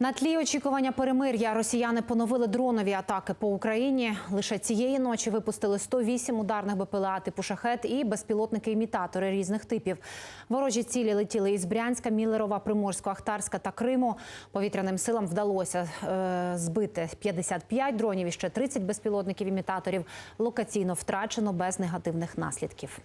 На тлі очікування перемир'я росіяни поновили дронові атаки по Україні. Лише цієї ночі випустили 108 ударних БПЛА типу шахет і безпілотники-імітатори різних типів. Ворожі цілі летіли із Брянська, Міллерова, Приморського, Ахтарська та Криму. Повітряним силам вдалося е, збити 55 дронів і ще 30 безпілотників-імітаторів. Локаційно втрачено без негативних наслідків.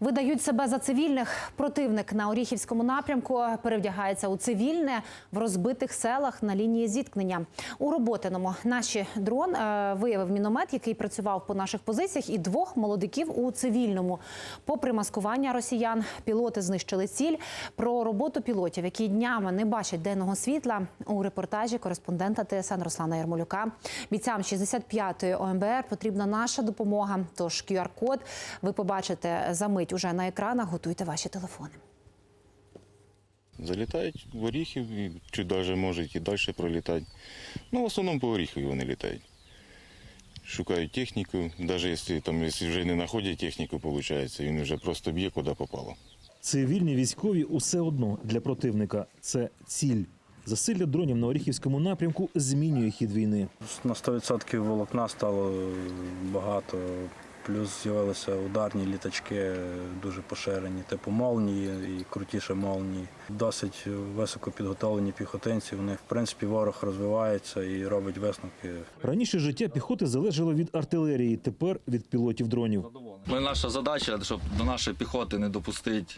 Видають себе за цивільних. Противник на Оріхівському напрямку перевдягається у цивільне в розбитих селах на лінії зіткнення. У Роботиному наші дрон е, виявив міномет, який працював по наших позиціях, і двох молодиків у цивільному. Попри маскування росіян, пілоти знищили ціль. Про роботу пілотів, які днями не бачать денного світла, у репортажі кореспондента ТСН Руслана Ярмолюка. Бійцям 65-ї ОМБР потрібна наша допомога. Тож QR-код ви побачите за мить уже на екранах. Готуйте ваші телефони. Залітають в Оріхів, і чи навіть можуть і далі пролітати. Ну, в основному по Оріхові вони літають. Шукають техніку, навіть якщо, там, якщо вже не знаходять техніку, виходить, він вже просто б'є, куди попало. Цивільні військові усе одно для противника це ціль. Засилля дронів на Оріхівському напрямку змінює хід війни. На 100% волокна стало багато. Плюс з'явилися ударні літачки, дуже поширені, типу молнії і крутіше молнії. Досить високо підготовлені піхотинці. Вони, в принципі, ворог розвивається і робить висновки. Раніше життя піхоти залежало від артилерії, тепер від пілотів дронів. Ми, наша задача, щоб до нашої піхоти не допустити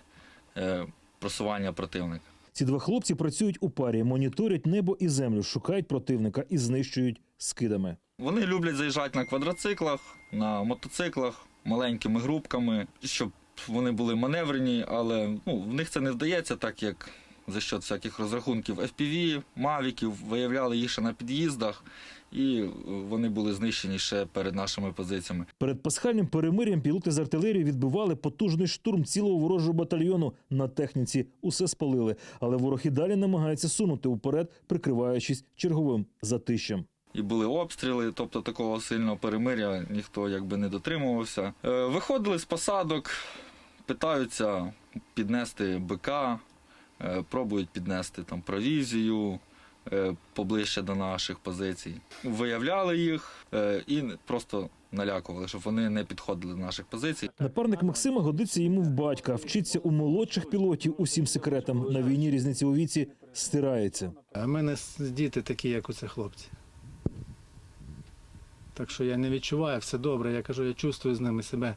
е, просування противника. Ці два хлопці працюють у парі, моніторять небо і землю, шукають противника і знищують скидами. Вони люблять заїжджати на квадроциклах, на мотоциклах, маленькими групками, щоб вони були маневрені, але ну, в них це не вдається, так як за счет всяких розрахунків FPV, мавіків, виявляли їх ще на під'їздах, і е, вони були знищені ще перед нашими позиціями. Перед пасхальним перемир'ям пілоти з артилерії відбивали потужний штурм цілого ворожого батальйону на техніці. Усе спалили, але ворог і далі намагається сунути уперед, прикриваючись черговим затищем. І були обстріли, тобто такого сильного перемиря ніхто якби не дотримувався. Е, Виходили з посадок, питаються піднести БК, е, пробують піднести там провізію е, поближче до наших позицій. Виявляли їх і просто налякували, щоб вони не підходили до наших позицій. Напарник Максима годиться йому в батька, вчиться у молодших пілотів усім секретам. На війні різниця у віці стирається. А в мене діти такі, як оце хлопці. Так що я не відчуваю, все добре. Я кажу, я чувствую з ними себе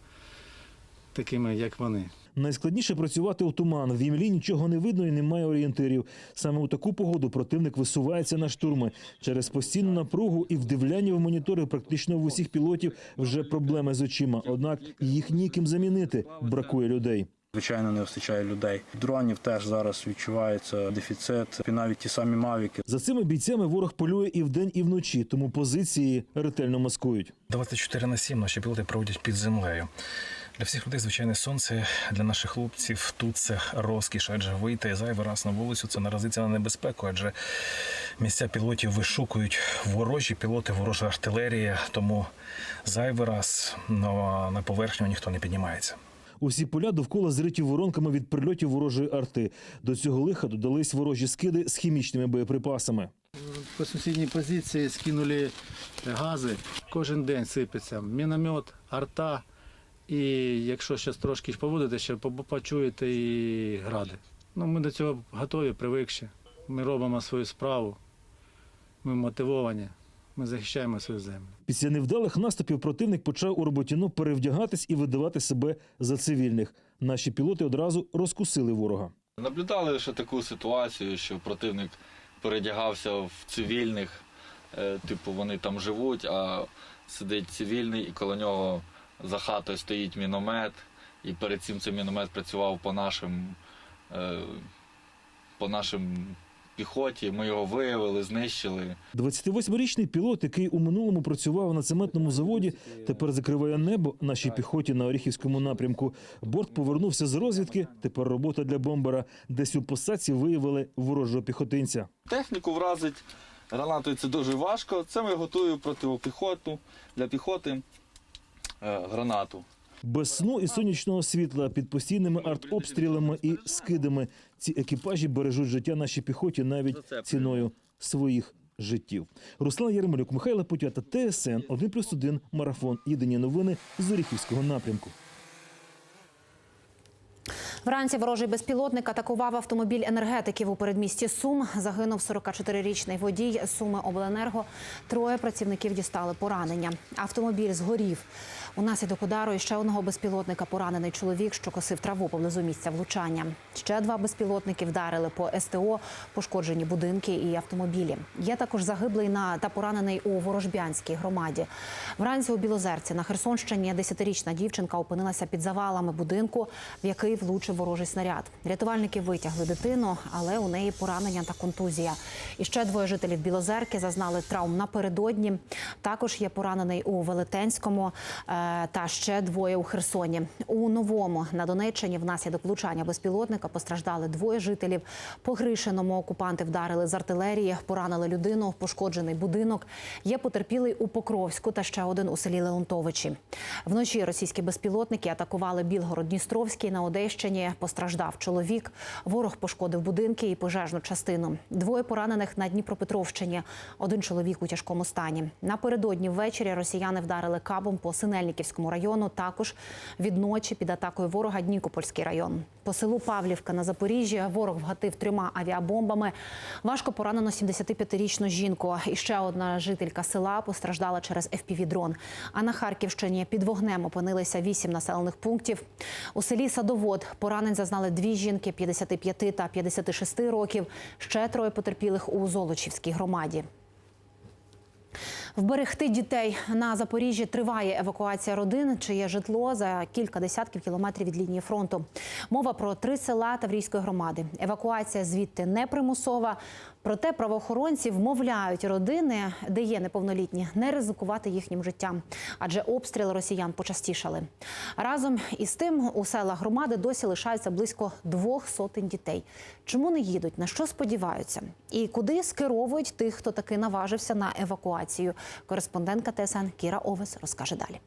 такими, як вони. Найскладніше працювати у туман. В імлі нічого не видно і немає орієнтирів. Саме у таку погоду противник висувається на штурми. Через постійну напругу і вдивляння в монітори практично в усіх пілотів вже проблеми з очима. Однак їх ніким замінити. Бракує людей. Звичайно, не вистачає людей. Дронів теж зараз відчувається дефіцит. І навіть ті самі мавіки. За цими бійцями ворог полює і вдень, і вночі, тому позиції ретельно маскують. 24 на 7 наші пілоти проводять під землею. Для всіх людей звичайне сонце, для наших хлопців тут це розкіш, адже вийти зайвий раз на вулицю це наразиться на небезпеку, адже місця пілотів вишукують ворожі пілоти, ворожа артилерія, тому зайвий раз на, на поверхню ніхто не піднімається. Усі поля довкола зриті воронками від прильотів ворожої арти. До цього лиха додались ворожі скиди з хімічними боєприпасами. По сусідній позиції скинули гази. Кожен день сипеться міномет, арта. І якщо зараз трошки поводите, ще почуєте і гради. Ну, ми до цього готові, привикші. Ми робимо свою справу. Ми мотивовані. Ми захищаємо свою землю. Після невдалих наступів противник почав у роботіно перевдягатись і видавати себе за цивільних. Наші пілоти одразу розкусили ворога. Наблюдали ще таку ситуацію, що противник передягався в цивільних, е, типу вони там живуть, а сидить цивільний, і коло нього за хатою стоїть міномет, і перед цим цей міномет працював по нашим, е, по нашим піхоті. Ми його виявили, знищили. 28-річний пілот, який у минулому працював на цементному заводі, тепер закриває небо нашій піхоті на Оріхівському напрямку. Борт повернувся з розвідки. Тепер робота для бомбера. Десь у посадці виявили ворожого піхотинця. Техніку вразить гранатою це дуже важко. Це ми готуємо протипіхоту для піхоти е, гранату. Без сну і сонячного світла під постійними артобстрілами і скидами ці екіпажі бережуть життя нашій піхоті навіть ціною своїх життів. Руслан Ярмолюк, Михайло Путята, ТСН 1+,1, Марафон. Єдині новини з Оріхівського напрямку. Вранці ворожий безпілотник атакував автомобіль енергетиків у передмісті Сум. Загинув 44-річний водій Суми Обленерго. Троє працівників дістали поранення. Автомобіль згорів. Унаслідок удару ще одного безпілотника поранений чоловік, що косив траву поблизу місця влучання. Ще два безпілотники вдарили по СТО, пошкоджені будинки і автомобілі. Є також загиблий на та поранений у Ворожбянській громаді. Вранці у Білозерці на Херсонщині 10-річна дівчинка опинилася під завалами будинку, в який влучив ворожий снаряд. Рятувальники витягли дитину, але у неї поранення та контузія. І ще двоє жителів Білозерки зазнали травм напередодні. Також є поранений у Велетенському е, та ще двоє у Херсоні. У новому на Донеччині внаслідок влучання безпілотника постраждали двоє жителів. По Гришиному окупанти вдарили з артилерії, поранили людину, пошкоджений будинок. Є потерпілий у Покровську та ще один у селі Леонтовичі. Вночі російські безпілотники атакували Білгород-Дністровський на Одещині. Постраждав чоловік. Ворог пошкодив будинки і пожежну частину. Двоє поранених на Дніпропетровщині. Один чоловік у тяжкому стані. Напередодні ввечері росіяни вдарили кабом по Синельниківському району. Також від ночі під атакою ворога Днікопольський район. По селу Павлівка на Запоріжжі ворог вгатив трьома авіабомбами. Важко поранено 75-річну жінку. І ще одна жителька села постраждала через FPV-дрон. А на Харківщині під вогнем опинилися вісім населених пунктів. У селі Садовод поранень зазнали дві жінки 55 та 56 років. Ще троє потерпілих у Золочівській громаді. Вберегти дітей на Запоріжжі триває евакуація родин, чиє житло за кілька десятків кілометрів від лінії фронту. Мова про три села Таврійської громади. Евакуація звідти не примусова. Проте правоохоронці вмовляють родини, де є неповнолітні, не ризикувати їхнім життям, адже обстріли росіян почастішали. Разом із тим у селах громади досі лишаються близько двох сотень дітей. Чому не їдуть? На що сподіваються? І куди скеровують тих, хто таки наважився на евакуацію? Кореспондентка ТСН Кіра Овес розкаже далі.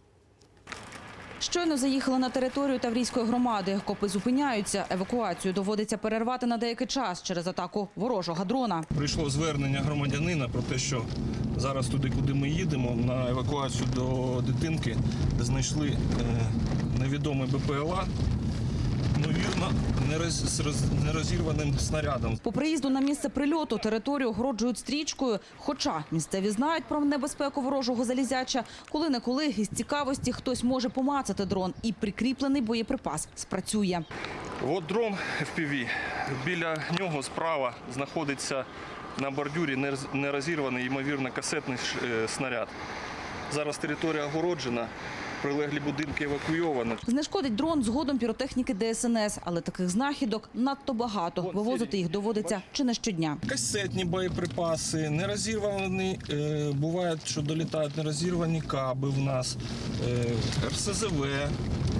Щойно заїхали на територію Таврійської громади. Копи зупиняються. Евакуацію доводиться перервати на деякий час через атаку ворожого дрона. Прийшло звернення громадянина про те, що зараз туди, куди ми їдемо, на евакуацію до дитинки знайшли е, невідомий БПЛА, ймовірно, нерозірваним снарядом. По приїзду на місце прильоту територію огороджують стрічкою. Хоча місцеві знають про небезпеку ворожого залізяча, коли не коли із цікавості хтось може помацати дрон і прикріплений боєприпас спрацює. От дрон FPV. Біля нього справа знаходиться на бордюрі нерозірваний, ймовірно, касетний е, снаряд. Зараз територія огороджена, прилеглі будинки евакуйовані. Знешкодить дрон згодом піротехніки ДСНС, але таких знахідок надто багато. Вивозити їх доводиться чи не щодня. Касетні боєприпаси, нерозірвані, е, буває, що долітають нерозірвані каби в нас, е, РСЗВ,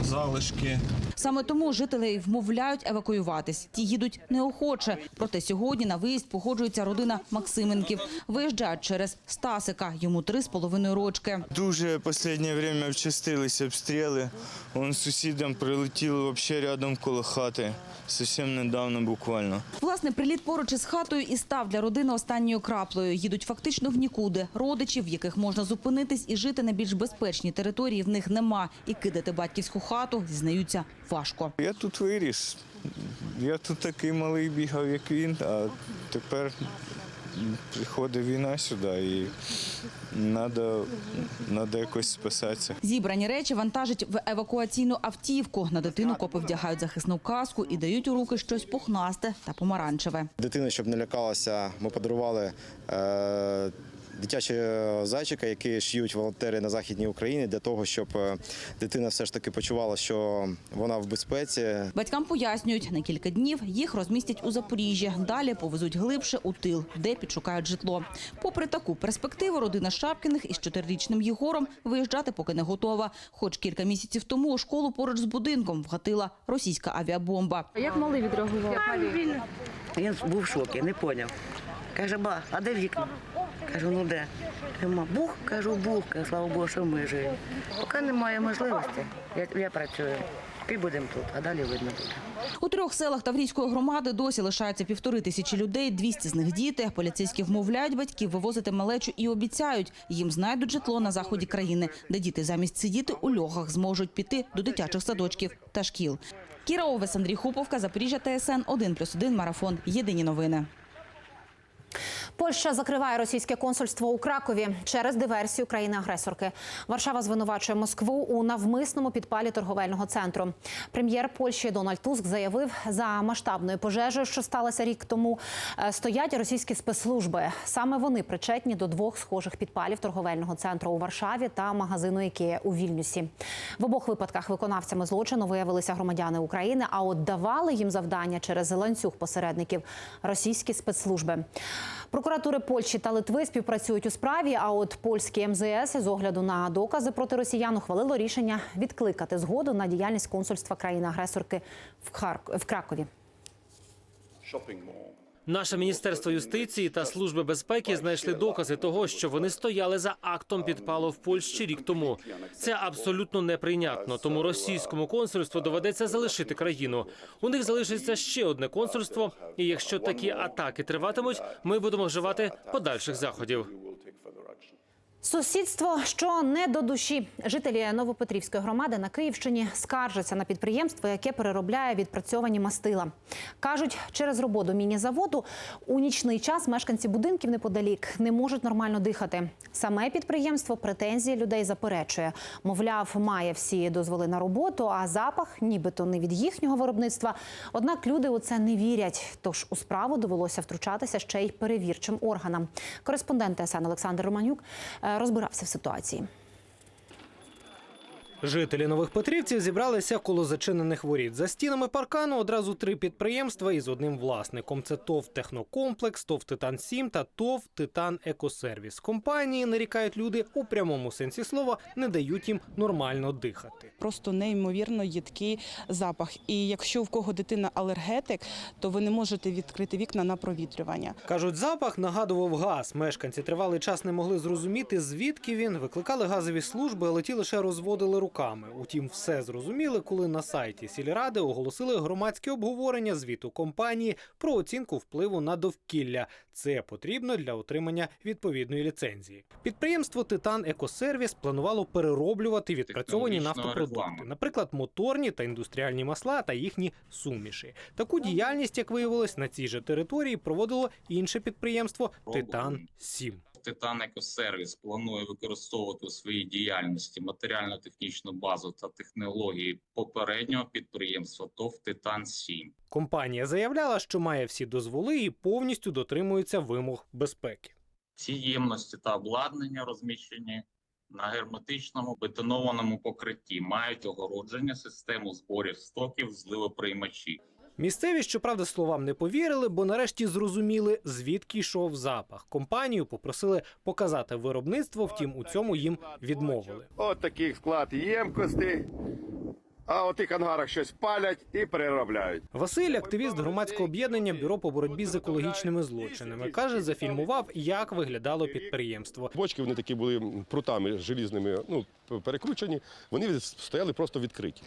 залишки. Саме тому жителі вмовляють евакуюватись. Ті їдуть неохоче. Проте сьогодні на виїзд погоджується родина Максименків. Виїжджають через Стасика. Йому три з половиною рочки. Дуже останнє время вчастились обстріли. Он сусідам прилетіло взагалі рядом коло хати. Зовсім недавно буквально. Власне, приліт поруч із хатою і став для родини останньою краплею. Їдуть фактично в нікуди. Родичів, в яких можна зупинитись і жити на більш безпечній території, в них нема. І кидати батьківську хату, зізнаються, важко. Я тут виріс. Я тут такий малий бігав, як він, а тепер приходить війна сюди і треба, якось спасатися. Зібрані речі вантажать в евакуаційну автівку. На дитину копи вдягають захисну каску і дають у руки щось пухнасте та помаранчеве. Дитина, щоб не лякалася, ми подарували е, дитячого зайчика, який шиють волонтери на Західній Україні, для того, щоб е, дитина все ж таки почувала, що вона в безпеці, Батькам пояснюють, на кілька днів їх розмістять у Запоріжжі. Далі повезуть глибше у тил, де підшукають житло. Попри таку перспективу, родина Шапкіних із чотирирічним Єгором виїжджати поки не готова. Хоч кілька місяців тому у школу поруч з будинком вгатила російська авіабомба. Як малий відреагував? Він був в шокі, не поняв. Каже, ба, а де вікна? Кажу, ну де? Нема. Бух, кажу, бух. Слава Богу, що ми живі. Поки немає можливості, я, я працюю. І будемо тут, а далі видно буде. У трьох селах Таврійської громади досі лишається півтори тисячі людей, 200 з них діти. Поліцейські вмовляють батьків вивозити малечу і обіцяють, їм знайдуть житло на заході країни, де діти замість сидіти у льохах зможуть піти до дитячих садочків та шкіл. Кіра Овес, Андрій Хуповка, Запоріжжя ТСН 1+,1 Марафон. Єдині новини. Польща закриває російське консульство у Кракові через диверсію країни-агресорки. Варшава звинувачує Москву у навмисному підпалі торговельного центру. Прем'єр Польщі Дональд Туск заявив, за масштабною пожежею, що сталося рік тому, е, стоять російські спецслужби. Саме вони причетні до двох схожих підпалів торговельного центру у Варшаві та магазину «Ікея» у Вільнюсі. В обох випадках виконавцями злочину виявилися громадяни України, а от давали їм завдання через ланцюг посередників російські спецслужби. Прокуратури Польщі та Литви співпрацюють у справі. А от польські МЗС з огляду на докази проти росіян ухвалило рішення відкликати згоду на діяльність консульства країни-агресорки в Харк- в Кракові. Наше міністерство юстиції та служби безпеки знайшли докази того, що вони стояли за актом підпалу в Польщі рік тому. Це абсолютно неприйнятно. Тому російському консульству доведеться залишити країну. У них залишиться ще одне консульство. І якщо такі атаки триватимуть, ми будемо вживати подальших заходів. Сусідство, що не до душі. Жителі Новопетрівської громади на Київщині скаржаться на підприємство, яке переробляє відпрацьовані мастила. Кажуть, через роботу міні-заводу у нічний час мешканці будинків неподалік не можуть нормально дихати. Саме підприємство претензії людей заперечує. Мовляв, має всі дозволи на роботу, а запах нібито не від їхнього виробництва. Однак люди у це не вірять. Тож у справу довелося втручатися ще й перевірчим органам. Кореспондент ТСН Олександр Романюк е, розбирався в ситуації. Жителі нових Петрівців зібралися коло зачинених воріт. За стінами паркану одразу три підприємства із одним власником: це ТОВ Технокомплекс, ТОВ Титан 7 та ТОВ Титан Екосервіс. Компанії нарікають люди у прямому сенсі слова, не дають їм нормально дихати. просто неймовірно їдкий запах. І якщо в кого дитина алергетик, то ви не можете відкрити вікна на провітрювання. Кажуть, запах нагадував газ. Мешканці тривалий час не могли зрозуміти, звідки він. Викликали газові служби, але ті лише розводили руками. Утім, все зрозуміли, коли на сайті сільради оголосили громадське обговорення звіту компанії про оцінку впливу на довкілля. Це потрібно для отримання відповідної ліцензії. Підприємство Титан Екосервіс планувало перероблювати відпрацьовані нафтопродукти, наприклад, моторні та індустріальні масла та їхні суміші. Таку діяльність, як виявилось, на цій же території проводило інше підприємство Титан 7 Титан Екосервіс планує використовувати у своїй діяльності матеріально-технічну базу та технології попереднього підприємства ТОВ Титан 7 Компанія заявляла, що має всі дозволи і повністю дотримується вимог безпеки. Ці ємності та обладнання розміщені на герметичному бетонованому покритті, мають огородження, систему зборів стоків, зливоприймачі. Місцеві, щоправда, словам не повірили, бо нарешті зрозуміли, звідки йшов запах. Компанію попросили показати виробництво, втім у цьому їм відмовили. От такий склад ємкостей, а у тих ангарах щось палять і переробляють. Василь, активіст громадського об'єднання Бюро по боротьбі з екологічними злочинами, каже, зафільмував, як виглядало підприємство. Бочки вони такі були прутами желізними, ну перекручені. Вони стояли просто відкриті.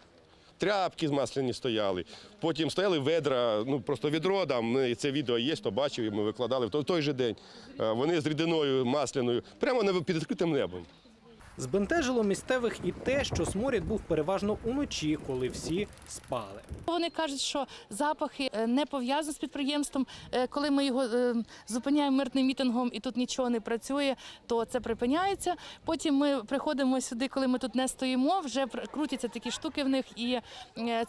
Тряпки з масляні стояли. Потім стояли ведра, ну просто відро там. Це відео є, то бачив, ми викладали в той, же день. Е, Вони з рідиною масляною, прямо під відкритим небом. Збентежило місцевих і те, що сморід був переважно уночі, коли всі спали. Вони кажуть, що запахи е, не пов'язані з підприємством. Е, Коли ми його е, зупиняємо мирним мітингом і тут нічого не працює, то це припиняється. Потім ми приходимо сюди, коли ми тут не стоїмо. Вже крутяться такі штуки в них, і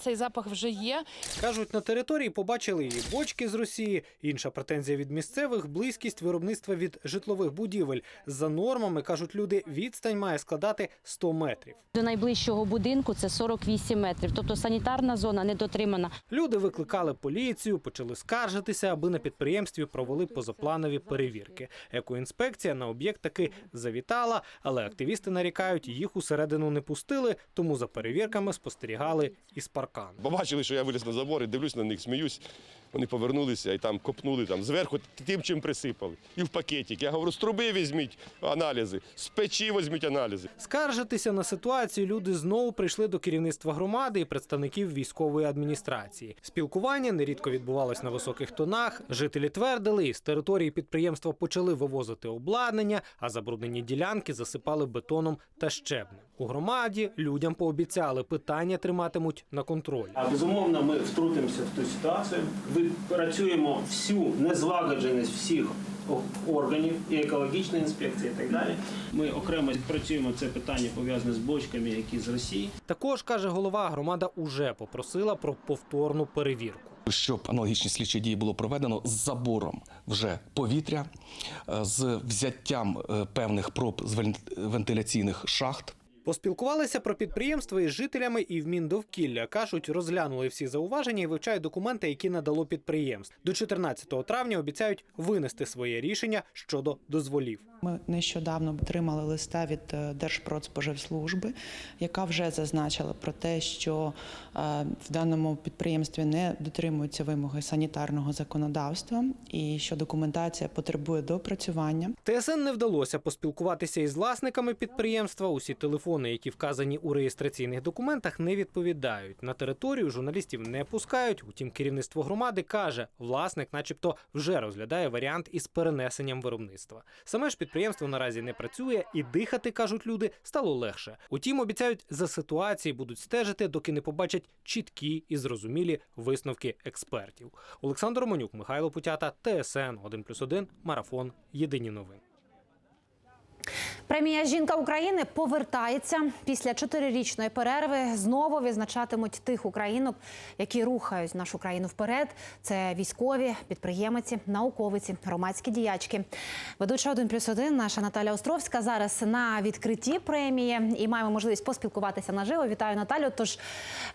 цей запах вже є. Кажуть, на території побачили і бочки з Росії. Інша претензія від місцевих близькість виробництва від житлових будівель. За нормами кажуть люди, відстань має складати 100 метрів. До найближчого будинку це 48 метрів, тобто санітарна зона не дотримана. Люди викликали поліцію, почали скаржитися, аби на підприємстві провели позапланові перевірки. Екоінспекція на об'єкт таки завітала, але активісти нарікають, їх усередину не пустили, тому за перевірками спостерігали із паркану. Побачили, що я виліз на забор і дивлюсь на них, сміюсь. Вони повернулися і там копнули там зверху тим, чим присипали. І в пакетик. Я говорю, з труби візьміть аналізи, з печі візьміть аналізи. Скаржитися на ситуацію люди знову прийшли до керівництва громади і представників військової адміністрації. Спілкування нерідко відбувалось на високих тонах. Жителі твердили, із території підприємства почали вивозити обладнання, а забруднені ділянки засипали бетоном та щебнем. У громаді людям пообіцяли, питання триматимуть на контролі. А безумовно, ми втрутимося в ту ситуацію. Працюємо всю незлагодженість всіх органів і екологічної інспекції, і так далі. Ми окремо працюємо це питання пов'язане з бочками, які з Росії. Також каже голова, громада уже попросила про повторну перевірку. Щоб аналогічні слідчі дії було проведено з забором вже повітря, е, з взяттям е, певних проб з вен- вентиляційних шахт. Поспілкувалися про підприємство із жителями і в Міндовкілля. Кажуть, розглянули всі зауваження і вивчають документи, які надало підприємство. До 14 травня обіцяють винести своє рішення щодо дозволів. Ми нещодавно отримали листа від е, Держпродспоживслужби, яка вже зазначила про те, що е, в даному підприємстві не дотримуються вимоги санітарного законодавства і що документація потребує допрацювання. ТСН не вдалося поспілкуватися із власниками підприємства. Усі телефони, які вказані у реєстраційних документах, не відповідають. На територію журналістів не пускають. Утім, керівництво громади каже, власник, начебто, вже розглядає варіант із перенесенням виробництва. Саме ж підприємство наразі не працює, і дихати, кажуть люди, стало легше. Утім, обіцяють, за ситуації будуть стежити, доки не побачать чіткі і зрозумілі висновки експертів. Олександр Романюк, Михайло Путята, ТСН 1+,1, Марафон. Єдині новини. Премія Жінка України повертається після чотирирічної перерви. Знову відзначатимуть тих українок, які рухають нашу країну вперед. Це військові, підприємиці, науковиці, громадські діячки. Ведуча 1 плюс 1 наша Наталя Островська зараз на відкритті премії і маємо можливість поспілкуватися наживо. Вітаю Наталю. Тож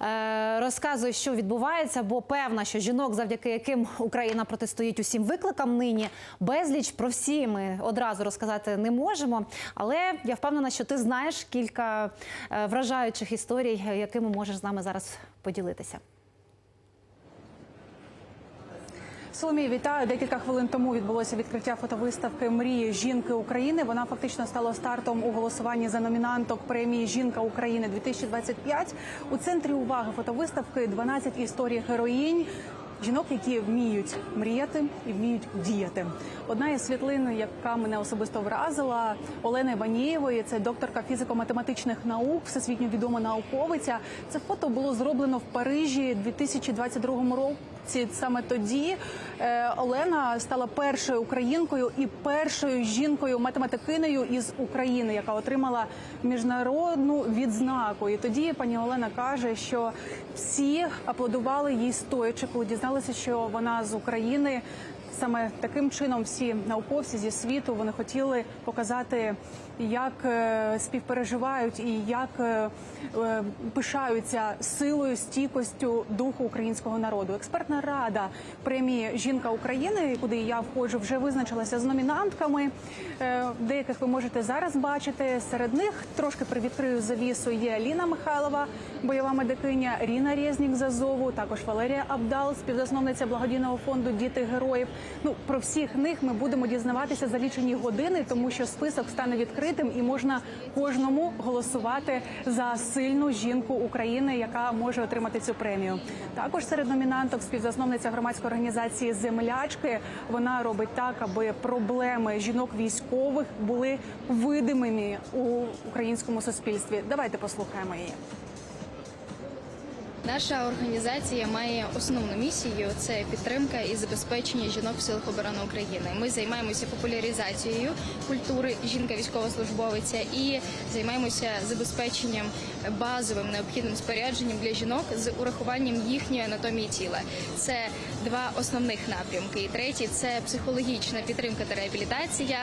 е, розказуй, що відбувається, бо певна, що жінок, завдяки яким Україна протистоїть усім викликам нині, безліч про всі ми одразу розказати не можемо. Але я впевнена, що ти знаєш кілька е, вражаючих історій, е, якими можеш з нами зараз поділитися. Соломія, вітаю. Декілька хвилин тому відбулося відкриття фотовиставки Мрії жінки України. Вона фактично стала стартом у голосуванні за номінанток премії Жінка України 2025 У центрі уваги фотовиставки 12 історій героїнь. Жінок, які вміють мріяти і вміють діяти. Одна із світлин, яка мене особисто вразила, Олени Іванієвої, це докторка фізико-математичних наук, всесвітньо відома науковиця. Це фото було зроблено в Парижі 2022 році. Саме тоді е, Олена стала першою українкою і першою жінкою математикинею із України, яка отримала міжнародну відзнаку. І тоді пані Олена каже, що всі аплодували їй стоячи, коли дізналися, що вона з України. Саме таким чином всі науковці зі світу вони хотіли показати, як е, співпереживають і як е, е, пишаються силою, стійкостю духу українського народу. Експертна рада премії Жінка України, куди я входжу, вже визначилася з номінантками. Деяких ви можете зараз бачити. Серед них трошки привідкрию завісу. Є Ліна Михайлова, бойова медикиня, Ріна Резнік з Азову, також Валерія Абдал, співзасновниця благодійного фонду Діти героїв. Ну про всіх них ми будемо дізнаватися за лічені години, тому що список стане відкритим і можна кожному голосувати за сильну жінку України, яка може отримати цю премію. Також серед номінанток співзасновниця громадської організації Землячки. Вона робить так, аби проблеми жінок військових були видимими у українському суспільстві. Давайте послухаємо її. Наша організація має основну місію це підтримка і забезпечення жінок в силах оборони України. Ми займаємося популяризацією культури жінка військовослужбовиця і займаємося забезпеченням базовим необхідним спорядженням для жінок з урахуванням їхньої анатомії тіла. Це два основних напрямки. І третій це психологічна підтримка та реабілітація.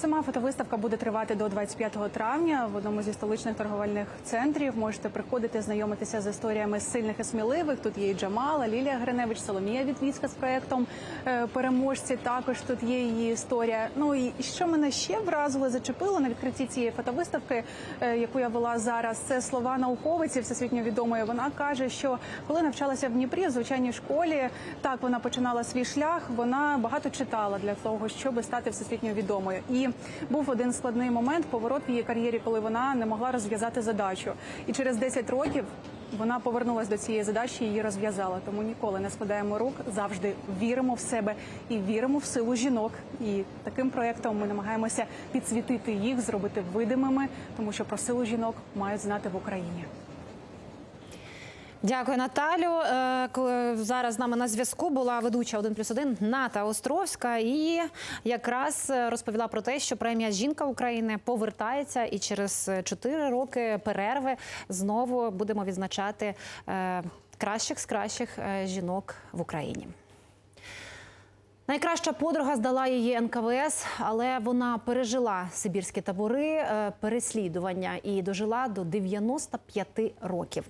Сама фотовиставка буде тривати до 25 травня в одному зі столичних торговельних центрів. Можете приходити, знайомитися з історіями сильних і сміливих. Тут є і Джамала, Лілія Гриневич, Соломія Вітвіцька з проектом е, переможці. Також тут є її історія. Ну і що мене ще вразило, зачепило на відкритті цієї фотовиставки, е, яку я вела зараз. Це слова науковиці всесвітньо відомої. Вона каже, що коли навчалася в Дніпрі в звичайній школі, так вона починала свій шлях. Вона багато читала для того, щоб стати всесвітньо відомою. І був один складний момент, поворот в її кар'єрі, коли вона не могла розв'язати задачу. І через 10 років вона повернулася до цієї задачі і її розв'язала. Тому ніколи не складаємо рук, завжди віримо в себе і віримо в силу жінок. І таким проектом ми намагаємося підсвітити їх, зробити видимими, тому що про силу жінок мають знати в Україні. Дякую, Наталю. Е, Зараз з нами на зв'язку була ведуча 1 плюс 1 Ната Островська і якраз е, розповіла про те, що премія Жінка України повертається і через 4 роки перерви знову будемо відзначати е, кращих з кращих жінок в Україні. Найкраща подруга здала її НКВС, але вона пережила сибірські табори, переслідування і дожила до 95 років.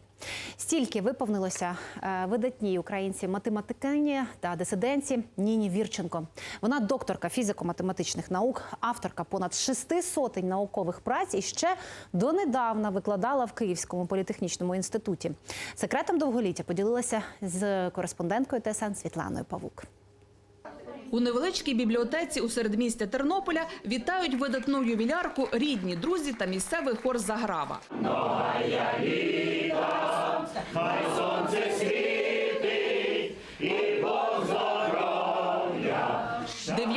Стільки виповнилося е, видатній українці математикині та дисиденці Ніні Вірченко. Вона докторка фізико-математичних наук, авторка понад шести сотень наукових праць і ще донедавна викладала в Київському політехнічному інституті. Секретом довголіття поділилася з кореспонденткою ТСН Світланою Павук. У невеличкій бібліотеці у середмістя Тернополя вітають видатну ювілярку, рідні, друзі та місцевий хор Заграва. Хай сонце світить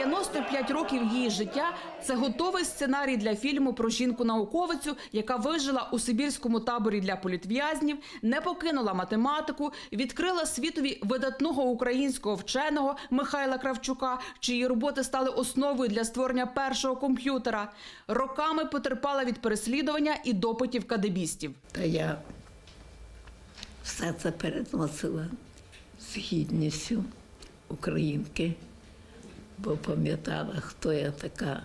95 років її життя – це готовий сценарій для фільму про жінку-науковицю, яка вижила у сибірському таборі для політв'язнів, не покинула математику, відкрила світові видатного українського вченого Михайла Кравчука, чиї роботи стали основою для створення першого комп'ютера. Роками потерпала від переслідування і допитів кадебістів. Та я все це переносила з гідністю українки, бо пам'ятала, хто я така.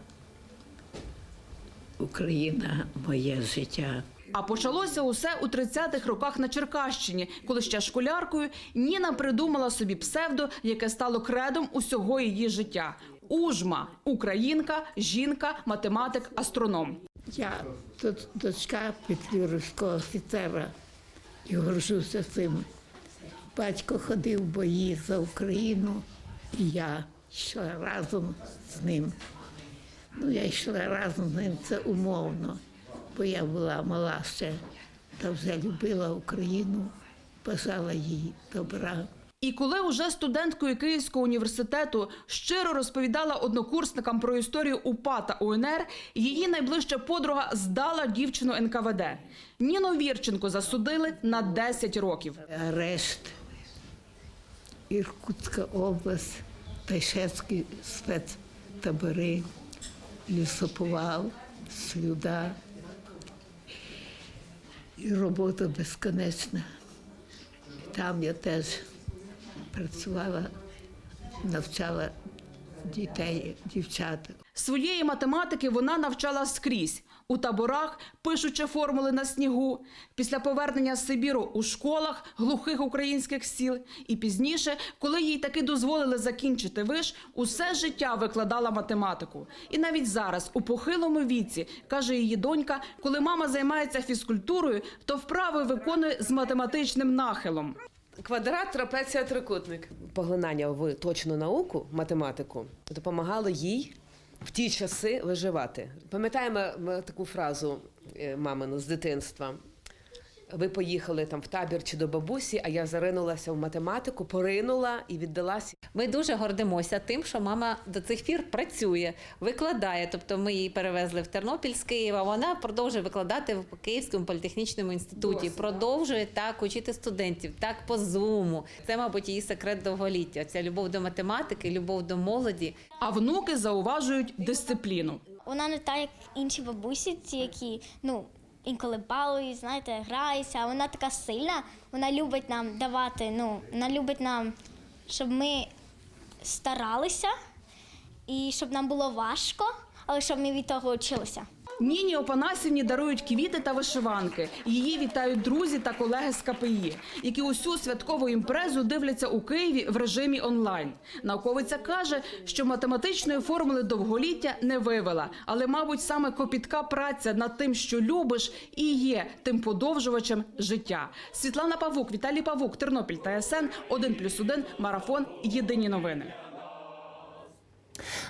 Україна моє життя. А почалося усе у 30-х роках на Черкащині, коли ще школяркою Ніна придумала собі псевдо, яке стало кредом усього її життя. Ужма українка, жінка, математик, астроном. Я тут дочка петлюрівського офіцера і горжуся цим. Батько ходив в бої за Україну, і я йшла разом з ним. Ну, я йшла разом з ним, це умовно, бо я була мала ще, та вже любила Україну, бажала їй добра. І коли уже студенткою Київського університету щиро розповідала однокурсникам про історію УПА та УНР, її найближча подруга здала дівчину НКВД. Ніну Вірченко засудили на 10 років. Арешт, Іркутська область, Тайшетські спецтабори, лісоповал, слюда. І робота безконечна. Там я теж працювала, навчала дітей, дівчат. Своєї математики вона навчала скрізь. У таборах, пишучи формули на снігу, після повернення з Сибіру у школах глухих українських сіл. І пізніше, коли їй таки дозволили закінчити виш, усе життя викладала математику. І навіть зараз, у похилому віці, каже її донька, коли мама займається фізкультурою, то вправи виконує з математичним нахилом. Квадрат, трапеція, трикутник. Поглинання в точну науку, математику, допомагало їй в ті часи виживати. Пам'ятаємо таку фразу е, мамину з дитинства. Ви поїхали там в табір чи до бабусі, а я заринулася в математику, поринула і віддалася. Ми дуже гордимося тим, що мама до цих пір працює, викладає. Тобто ми її перевезли в Тернопіль з Києва. Вона продовжує викладати в Київському політехнічному інституті. Продовжує так учити студентів, так по зуму. Це, мабуть, її секрет довголіття. Ця любов до математики, любов до молоді. А внуки зауважують дисципліну. Вона не так, як інші бабусі, ті, які ну інколи балую, знаєте, граюся. Вона така сильна. Вона любить нам давати. Ну, вона любить нам, щоб ми старалися і щоб нам було важко. але щоб ми від того вчилися. Ніні Опанасівні дарують квіти та вишиванки. Її вітають друзі та колеги з КПІ, які усю святкову імпрезу дивляться у Києві в режимі онлайн. Науковиця каже, що математичної формули довголіття не вивела, але, мабуть, саме копітка праця над тим, що любиш, і є тим подовжувачем життя. Світлана Павук, Віталій Павук, Тернопіль та СН 1+,1, Марафон. Єдині новини.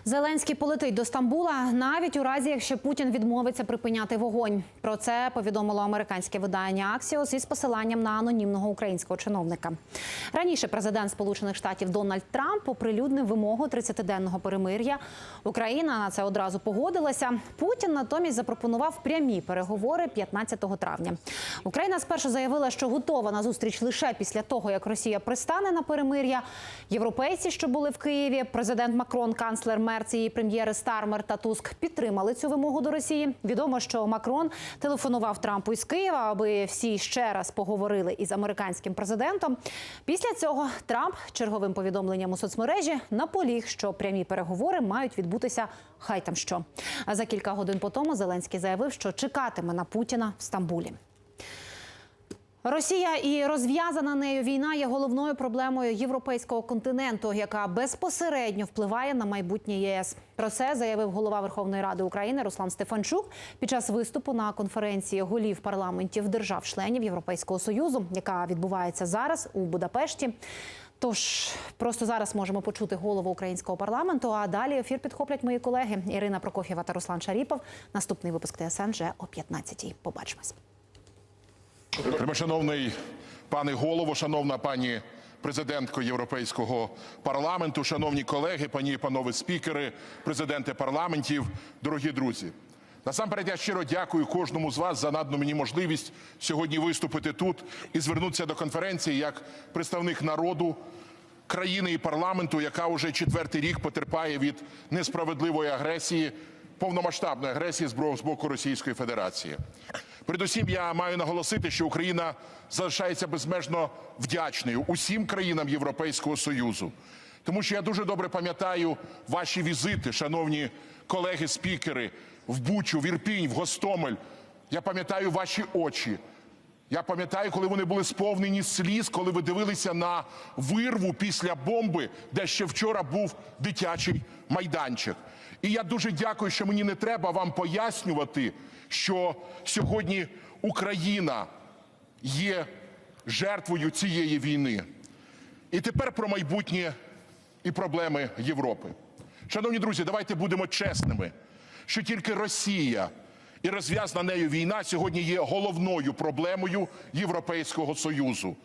Зеленський полетить до Стамбула навіть у разі, якщо Путін відмовиться припиняти вогонь. Про це повідомило американське видання Аксіос із посиланням на анонімного українського чиновника. Раніше президент Сполучених Штатів Дональд Трамп оприлюднив вимогу 30-денного перемир'я. Україна на це одразу погодилася. Путін натомість запропонував прямі переговори 15 травня. Україна спершу заявила, що готова на зустріч лише після того, як Росія пристане на перемир'я. Європейці, що були в Києві, президент Макрон, канцлер Мерц і прем'єри Стармер та Туск підтримали цю вимогу до Росії. Відомо, що Макрон телефонував Трампу із Києва, аби всі ще раз поговорили із американським президентом. Після цього Трамп черговим повідомленням у соцмережі наполіг, що прямі переговори мають відбутися хай там що. А за кілька годин по тому Зеленський заявив, що чекатиме на Путіна в Стамбулі. Росія і розв'язана нею війна є головною проблемою європейського континенту, яка безпосередньо впливає на майбутнє ЄС. Про це заявив голова Верховної Ради України Руслан Стефанчук під час виступу на конференції голів парламентів держав-членів Європейського союзу, яка відбувається зараз у Будапешті. Tож просто зараз можемо почути голову українського парламенту. А далі ефір підхоплять мої колеги Ірина Прокоф'єва та Руслан Шаріпов. Наступний випуск ТСН вже о 15-й. Побачимось. Шановний пане голово, шановна пані президентко Європейського парламенту, шановні колеги, пані і панове спікери, президенти парламентів, дорогі друзі. Насамперед я щиро дякую кожному з вас за надану мені можливість сьогодні виступити тут і звернутися до конференції як представник народу країни і парламенту, яка уже четвертий рік потерпає від несправедливої агресії, повномасштабної агресії з боку Російської Федерації. Передусім, я маю наголосити, що Україна залишається безмежно вдячною усім країнам Європейського Союзу. Тому що я дуже добре пам'ятаю ваші візити, шановні колеги-спікери, в Бучу, в Ірпінь, в Гостомель. Я пам'ятаю ваші очі. Я пам'ятаю, коли вони були сповнені сліз, коли ви дивилися на вирву після бомби, де ще вчора був дитячий майданчик. І я дуже дякую, що мені не треба вам пояснювати, що сьогодні Україна є жертвою цієї війни. І тепер про майбутнє і проблеми Європи. Шановні друзі, давайте будемо чесними, що тільки Росія і розв'язана нею війна сьогодні є головною проблемою Європейського Союзу.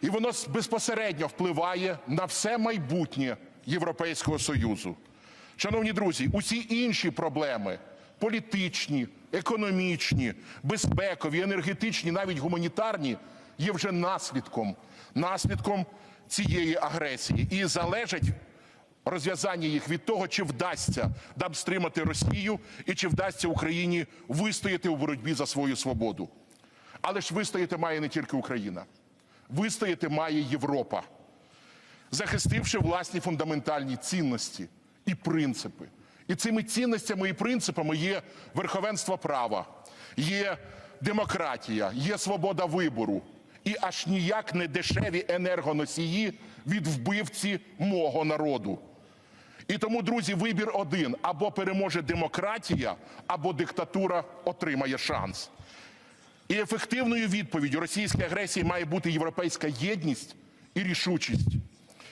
І воно безпосередньо впливає на все майбутнє Європейського Союзу. Шановні друзі, усі інші проблеми політичні, економічні, безпекові, енергетичні, навіть гуманітарні є вже наслідком, наслідком цієї агресії і залежать розв'язання їх від того, чи вдасться нам стримати Росію і чи вдасться Україні вистояти у боротьбі за свою свободу. Але ж вистояти має не тільки Україна, вистояти має Європа, захистивши власні фундаментальні цінності і принципи. І цими цінностями і принципами є верховенство права, є демократія, є свобода вибору і аж ніяк не дешеві енергоносії від вбивці мого народу. І тому, друзі, вибір один: або переможе демократія, або диктатура отримає шанс. І ефективною відповіддю російській агресії має бути європейська єдність і рішучість.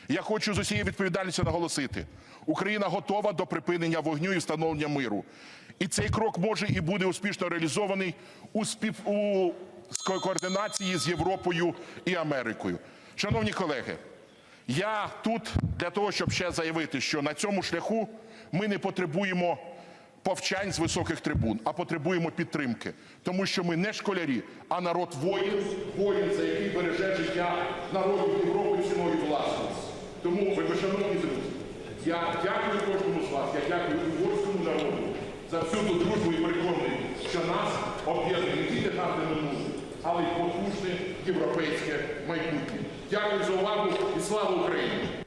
Я хочу з усією відповідальністю наголосити: Україна готова до припинення вогню і встановлення миру. І цей крок може і буде успішно реалізований у спів у координації з Європою і Америкою. Шановні колеги, я тут для того, щоб ще заявити, що на цьому шляху ми не потребуємо повчань з високих трибун, а потребуємо підтримки. Тому що ми не школярі, а народ воїн, воїн, за який береже життя народів Європи ціною власності. Тому, шановні друзі, я дякую кожному з вас, я дякую угорському народу за всю ту дружбу і переконаний, що нас об'єднує не тільки гарне минуле, але й потужне європейське майбутнє. Дякую за увагу і слава Україні!